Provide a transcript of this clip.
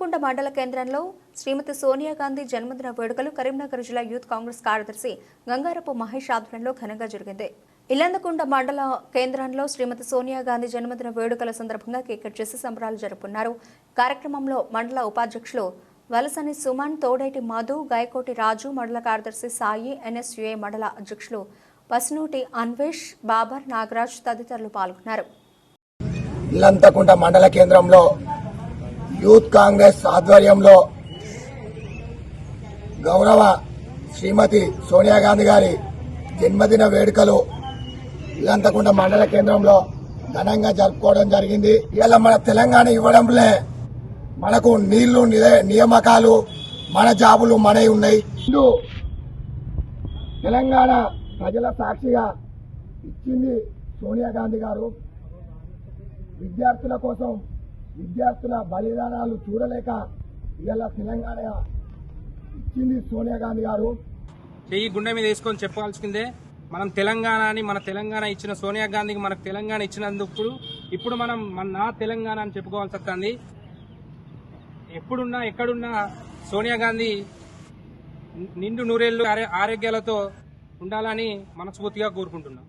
ఇల్లందకుంట మండల కేంద్రంలో శ్రీమతి సోనియా గాంధీ జన్మదిన వేడుకలు కరీంనగర్ జిల్లా యూత్ కాంగ్రెస్ కార్యదర్శి గంగారపు మహేష్ ఆధ్వర్యంలో ఘనంగా జరిగింది. ఇల్లందకొండ మండల కేంద్రంలో శ్రీమతి సోనియా గాంధీ జన్మదిన వేడుకల సందర్భంగా కేక్ చేసి సంబరాలు జరుపుకున్నారు కార్యక్రమంలో మండల ఉపాధ్యక్షులు వలసని సుమన్ తోడేటి మధు గాయకోటి రాజు మండల కార్యదర్శి సాయి ఎన్ఎస్యుఏ మండల అధ్యక్షులు పసునూటి అన్వేష్ బాబర్ నాగరాజ్ తదితరులు పాల్గొన్నారు. ఇల్లంతకుంట మండల కేంద్రంలో యూత్ కాంగ్రెస్ ఆధ్వర్యంలో గౌరవ శ్రీమతి సోనియా గాంధీ గారి జన్మదిన వేడుకలు ఇల్లంతకుంట మండల కేంద్రంలో ఘనంగా జరుపుకోవడం జరిగింది. ఇలా మన తెలంగాణ ఇవ్వడంలే. మనకు నీళ్ళు నియామకాలు మన జాబులు మనవి ఉన్నాయి. తెలంగాణ ప్రజల సాక్షిగా ఇచ్చింది సోనియా గాంధీ గారు. విద్యార్థుల కోసం విద్యార్థుల బలిదానాలు చూడలేక ఇవాళ తెలంగాణ ఇచ్చింది సోనియా గాంధీ గారు. చెయ్యి గుండె మీద వేసుకొని చెప్పాల్సిందే మనం తెలంగాణ అని మన తెలంగాణ ఇచ్చిన సోనియా గాంధీకి మనకు తెలంగాణ ఇచ్చినందుకు ఇప్పుడు మనం మన నా తెలంగాణ అని చెప్పుకోవాల్సి వస్తుంది. ఎప్పుడున్నా ఎక్కడున్నా సోనియా గాంధీ నిండు నూరేళ్ళు ఆరోగ్యాలతో ఉండాలని మనస్ఫూర్తిగా కోరుకుంటున్నాం.